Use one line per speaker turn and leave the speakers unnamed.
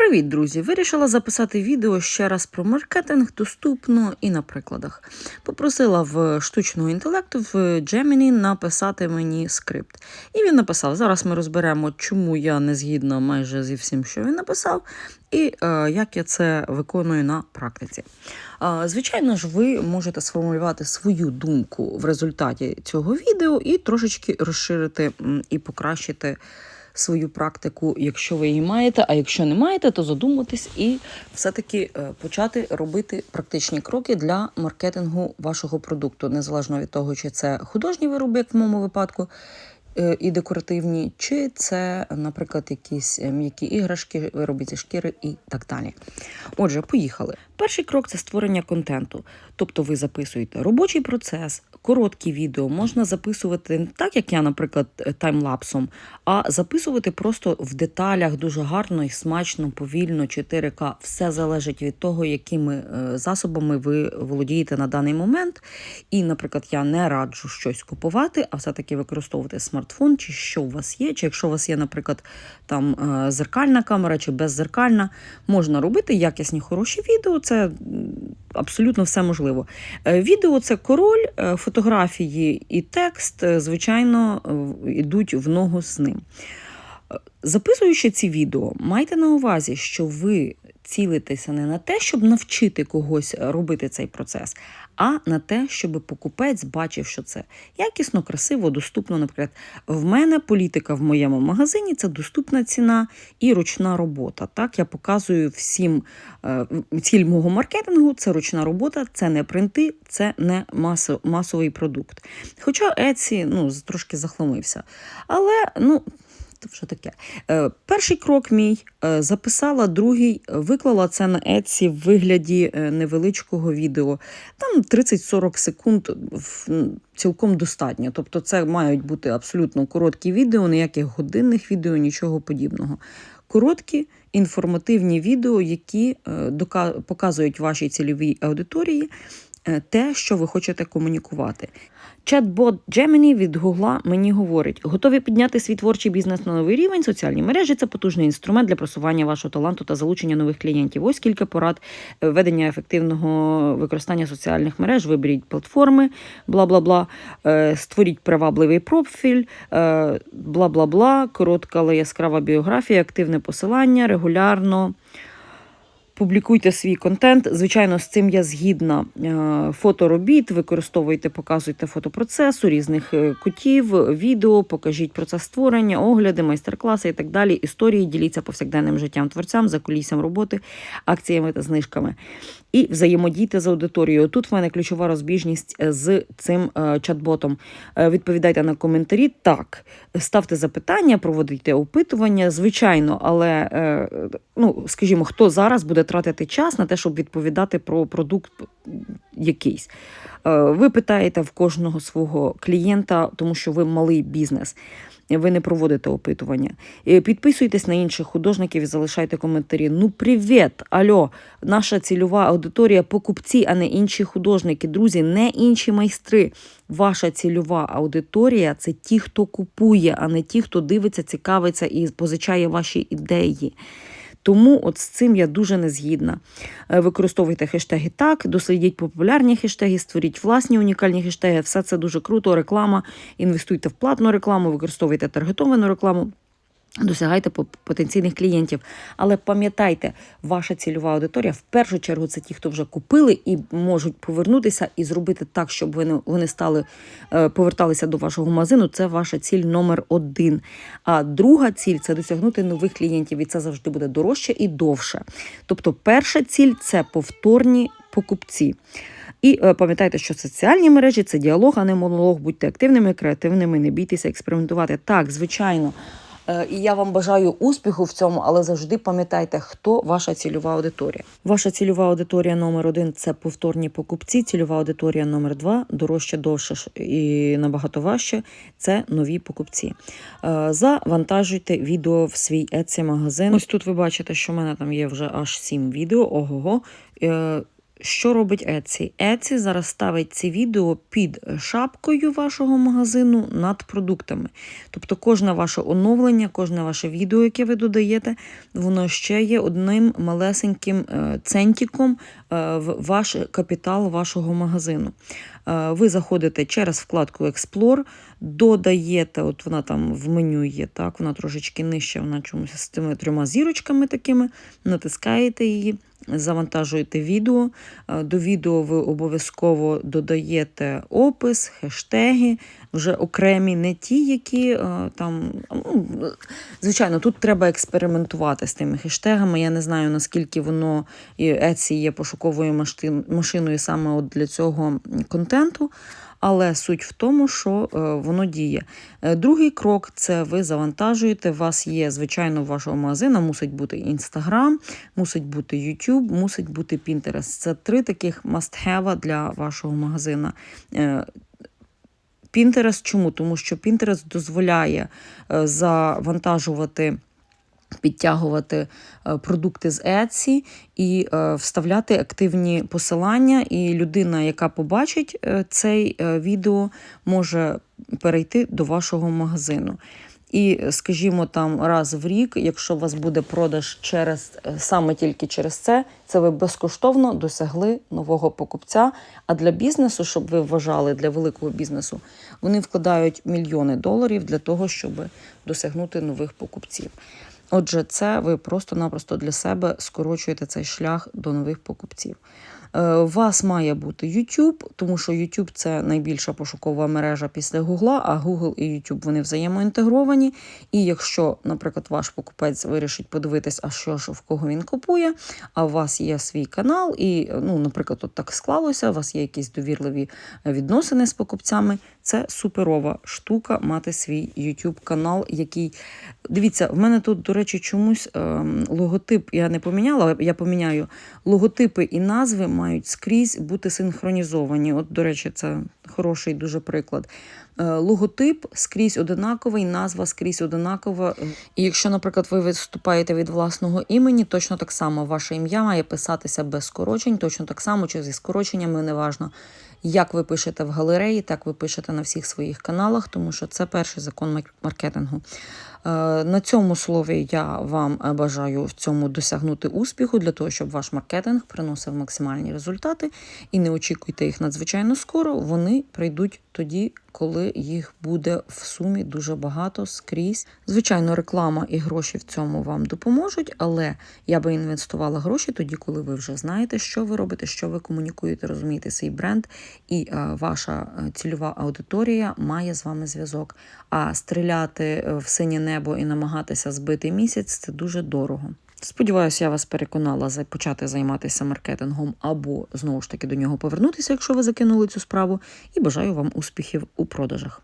Привіт, друзі! Вирішила записати відео ще раз про маркетинг доступно і на прикладах. Попросила в штучного інтелекту в Gemini написати мені скрипт. І він написав. Зараз ми розберемо, чому я не згідна майже зі всім, що він написав, і е, як я це виконую на практиці. Е, звичайно ж, ви можете сформулювати свою думку в результаті цього відео і трошечки розширити і покращити свою практику, якщо ви її маєте. А якщо не маєте, то задуматись і все-таки е, почати робити практичні кроки для маркетингу вашого продукту, незалежно від того, чи це художній вироб, як в моєму випадку. Е, І декоративні, чи це, наприклад, якісь е, м'які іграшки, вироби зі шкіри і так далі. Отже, поїхали. Перший крок це створення контенту. Тобто ви записуєте робочий процес, короткі відео можна записувати не так, як я, наприклад, е, таймлапсом, а записувати просто в деталях дуже гарно і смачно, повільно, 4К. Все залежить від того, якими засобами ви володієте на даний момент. І, наприклад, я не раджу щось купувати, а все-таки використовувати смартфон, чи що у вас є. Чи якщо у вас є, наприклад, там е, зеркальна камера чи беззеркальна, можна робити якісні хороші відео. Це абсолютно все можливо. Е, Відео це король, е, фотографії і текст, звичайно, йдуть в ногу з ним. Записуючи ці відео, майте на увазі, що ви цілитеся не на те, щоб навчити когось робити цей процес, а на те, щоб покупець бачив, що це якісно, красиво, доступно. Наприклад, в мене політика в моєму магазині це доступна ціна і ручна робота. Так, я показую всім е, ціль мого маркетингу це ручна робота, це не принти, це не масовий продукт. Хоча Etsy ну, трошки захламився. Але ну. Це вже таке. Е, перший крок мій е, записала, другий е, виклала це на Etsy в вигляді е, невеличкого відео. Там 30-40 секунд в- цілком достатньо. Тобто, це мають бути абсолютно короткі відео, ніяких годинних відео, нічого подібного. Короткі інформативні відео, які е, показують вашій цільовій аудиторії е, те, що ви хочете комунікувати. Чат-бот Gemini від Гугла мені говорить: готові підняти свій творчий бізнес на новий рівень. Соціальні мережі це потужний інструмент для просування вашого таланту та залучення нових клієнтів. Ось кілька порад е, ведення ефективного використання соціальних мереж. Виберіть платформи, бла бла бла. Створіть привабливий профіль, е, бла бла бла. Коротка, але яскрава біографія, активне посилання, регулярно. Публікуйте свій контент. Звичайно, з цим я згідна. фоторобіт. Фото робіт, використовуйте, показуйте фотопроцесу різних е, кутів, відео, покажіть процес створення, огляди, майстер-класи і так далі. Історії діліться повсякденним життям творцям, за кулісям роботи, акціями та знижками. І взаємодійте з аудиторією. Тут в мене ключова розбіжність е, з цим е, чат-ботом. Е, Відповідайте на коментарі. Так, ставте запитання, проводите опитування, звичайно, але ну, скажімо, хто зараз буде тратити час на те, щоб відповідати про продукт якийсь. Ви питаєте в кожного свого клієнта, тому що ви малий бізнес. Ви не проводите опитування. Підписуйтесь на інших художників і залишайте коментарі. Ну, привіт, альо, наша цільова аудиторія покупці, а не інші художники. Друзі, не інші майстри. Ваша цільова аудиторія це ті, хто купує, а не ті, хто дивиться, цікавиться і позичає ваші ідеї. Тому от з цим я дуже не згідна. Е, Використовуйте хештеги так, дослідіть популярні хештеги, створіть власні унікальні хештеги. Все це дуже круто. Реклама. Інвестуйте в платну рекламу, використовуйте таргетовану рекламу. Досягайте по- потенційних клієнтів, але пам'ятайте, ваша цільова аудиторія в першу чергу це ті, хто вже купили і можуть повернутися і зробити так, щоб вони, вони стали е, поверталися до вашого магазину. Це ваша ціль номер один. А друга ціль це досягнути нових клієнтів, і це завжди буде дорожче і довше. Тобто, перша ціль це повторні покупці. І е, пам'ятайте, що соціальні мережі це діалог, а не монолог. Будьте активними, креативними, не бійтеся експериментувати. Так, звичайно. Е, І я вам бажаю успіху в цьому, але завжди пам'ятайте, хто ваша цільова аудиторія. Ваша цільова аудиторія номер один це повторні покупці. Цільова аудиторія номер два дорожче, довше і набагато важче. Це нові покупці. Е, Завантажуйте відео в свій Etsy магазин. Ось тут ви бачите, що в мене там є вже аж сім відео. Ого-го. Що робить Etsy? Etsy зараз ставить ці відео під шапкою вашого магазину над продуктами. Тобто кожне ваше оновлення, кожне ваше відео, яке ви додаєте, воно ще є одним малесеньким е, центіком е, в ваш капітал вашого магазину. Е, Ви заходите через вкладку Explore, додаєте, от вона там в меню є, так, вона трошечки нижче, вона чомусь з тими трьома зірочками такими, натискаєте її, завантажуєте відео. Е, До відео ви обов'язково додаєте опис, хештеги, вже окремі, не ті, які е, там. ну, Звичайно, тут треба експериментувати з тими хештегами. Я не знаю, наскільки воно Etsy є пошуковою машиною саме от для цього контенту. Але суть в тому, що е, воно діє. Е, Другий крок це ви завантажуєте. У вас є, звичайно, у вашого магазину мусить бути Instagram, мусить бути YouTube, мусить бути Pinterest. Це три таких must-have для вашого магазина. Pinterest чому? Тому що Пінтерес дозволяє е, завантажувати. Підтягувати е, продукти з Etsy і е, вставляти активні посилання, і людина, яка побачить цей відео, може перейти до вашого магазину. І, скажімо, там раз в рік, якщо у вас буде продаж через е, саме тільки через це, це ви безкоштовно досягли нового покупця. А для бізнесу, щоб ви вважали для великого бізнесу, вони вкладають мільйони доларів для того, щоб досягнути нових покупців. Отже, це ви просто-напросто для себе скорочуєте цей шлях до нових покупців. Е, вас має бути YouTube, тому що YouTube – це найбільша пошукова мережа після Google, а Google і YouTube вони взаємоінтегровані. І якщо, наприклад, ваш покупець вирішить подивитись, а що ж в кого він купує, а у вас є свій канал, і, ну, наприклад, от так склалося, у вас є якісь довірливі відносини з покупцями. Це суперова штука мати свій YouTube канал, який дивіться, в мене тут, до речі, чомусь ем, логотип я не поміняла, я поміняю. Логотипи і назви мають скрізь бути синхронізовані. От, до речі, це хороший дуже приклад. Е, Логотип скрізь одинаковий, назва скрізь одинакова. І якщо, наприклад, ви виступаєте від власного імені, точно так само ваше ім'я має писатися без скорочень, точно так само чи зі скороченнями, неважно. Як ви пишете в галереї, так ви пишете на всіх своїх каналах, тому що це перший закон мар- маркетингу. Е, На цьому слові я вам е, бажаю в цьому досягнути успіху для того, щоб ваш маркетинг приносив максимальні результати. І не очікуйте їх надзвичайно скоро. Вони прийдуть тоді, коли їх буде в сумі дуже багато скрізь. Звичайно, реклама і гроші в цьому вам допоможуть, але я би інвестувала гроші тоді, коли ви вже знаєте, що ви робите, що ви комунікуєте, розумієте свій бренд, і е, ваша е, цільова аудиторія має з вами зв'язок. А стріляти е, в синє небо і намагатися збити місяць це дуже дорого. Сподіваюся, я вас переконала почати займатися маркетингом або знову ж таки до нього повернутися, якщо ви закинули цю справу. І бажаю вам успіхів у продажах.